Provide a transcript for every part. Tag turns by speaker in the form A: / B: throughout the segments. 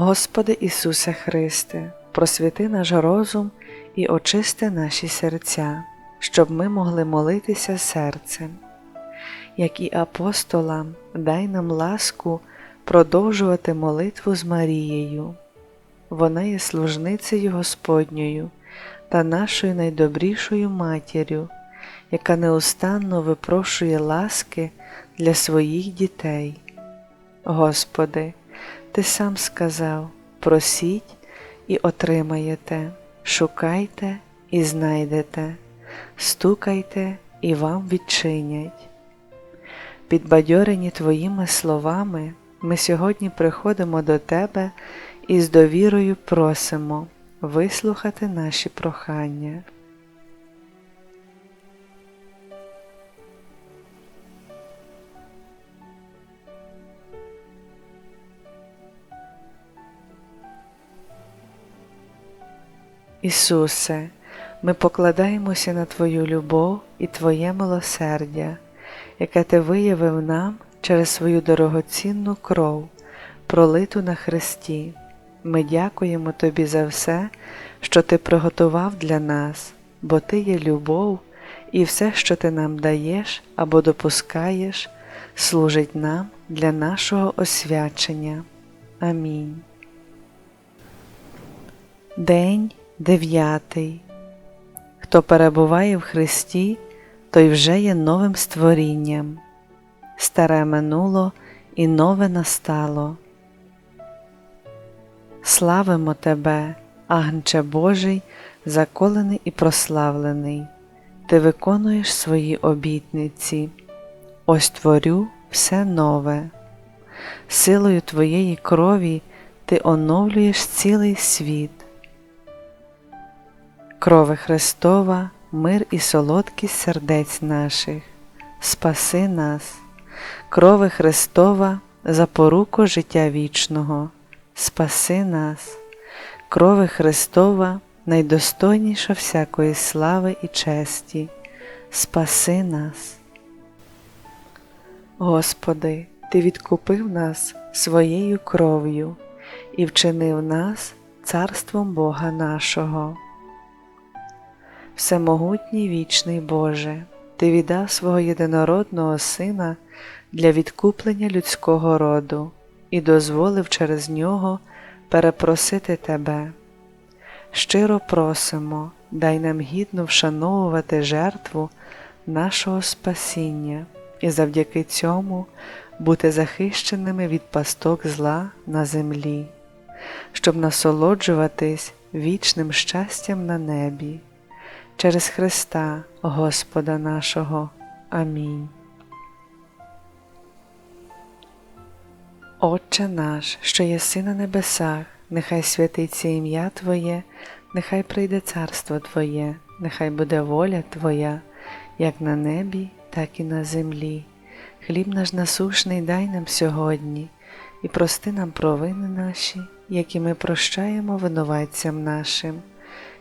A: Господи Ісусе Христе, просвіти наш розум і очисти наші серця, щоб ми могли молитися серцем. Як і апостолам, дай нам ласку продовжувати молитву з Марією. Вона є служницею Господньою та нашою найдобрішою матір'ю, яка неустанно випрошує ласки для своїх дітей. Господи, Ти сам сказав: просіть і отримаєте, шукайте і знайдете, стукайте і вам відчинять. Підбадьорені Твоїми словами, ми сьогодні приходимо до Тебе і з довірою просимо вислухати наші прохання. Ісусе, ми покладаємося на Твою любов і Твоє милосердя, яке Ти виявив нам через свою дорогоцінну кров, пролиту на Христі. Ми дякуємо Тобі за все, що Ти приготував для нас, бо Ти є любов, і все, що Ти нам даєш або допускаєш, служить нам для нашого освячення. Амінь. День дев'ятий. Хто перебуває в Христі, той вже є новим створінням. Старе минуло і нове настало. Славимо Тебе, Агнче Божий, заколений і прославлений, Ти виконуєш свої обітниці, ось творю все нове. Силою Твоєї крові Ти оновлюєш цілий світ. Крови Христова, мир і солодкість сердець наших, спаси нас, крови Христова, запоруку життя вічного, спаси нас, крови Христова, найдостойніша всякої слави і честі, спаси нас. Господи, Ти відкупив нас своєю кров'ю і вчинив нас царством Бога нашого. Всемогутній вічний Боже, Ти віддав свого єдинородного Сина для відкуплення людського роду і дозволив через нього перепросити Тебе. Щиро просимо, дай нам гідно вшановувати жертву нашого спасіння і завдяки цьому бути захищеними від пасток зла на землі, щоб насолоджуватись вічним щастям на небі через Христа Господа нашого. Амінь. Отче наш, що єси на небесах, нехай святиться ім'я Твоє, нехай прийде царство Твоє, нехай буде воля Твоя, як на небі, так і на землі. Хліб наш насушний дай нам сьогодні, і прости нам провини наші, які ми прощаємо винуватцям нашим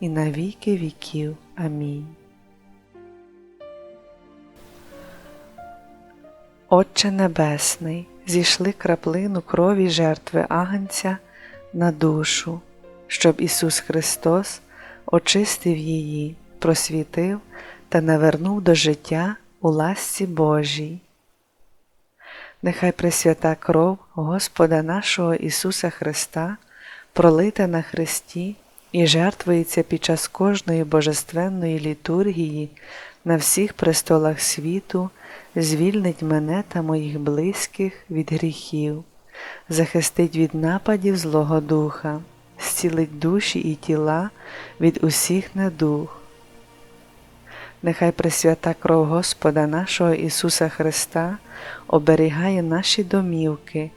A: і на віки віків. Амінь. Отче Небесний, зійшли краплину крові жертви Агнця на душу, щоб Ісус Христос очистив її, просвітив та навернув до життя у ласці Божій. Нехай Пресвята кров Господа нашого Ісуса Христа, пролита на Христі і жертвується під час кожної божественної літургії на всіх престолах світу, звільнить мене та моїх близьких від гріхів, захистить від нападів Злого Духа, зцілить душі і тіла від усіх недух. Нехай Пресвята кров Господа нашого Ісуса Христа оберігає наші домівки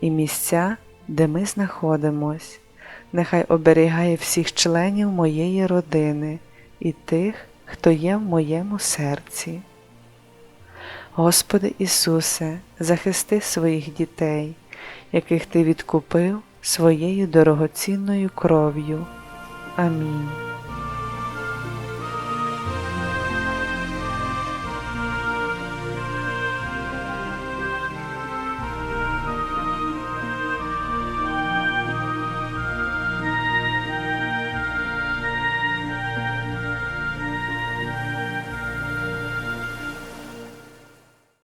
A: і місця, де ми знаходимось нехай оберігає всіх членів моєї родини і тих, хто є в моєму серці. Господи Ісусе, захисти своїх дітей, яких Ти відкупив своєю дорогоцінною кров'ю. Амінь.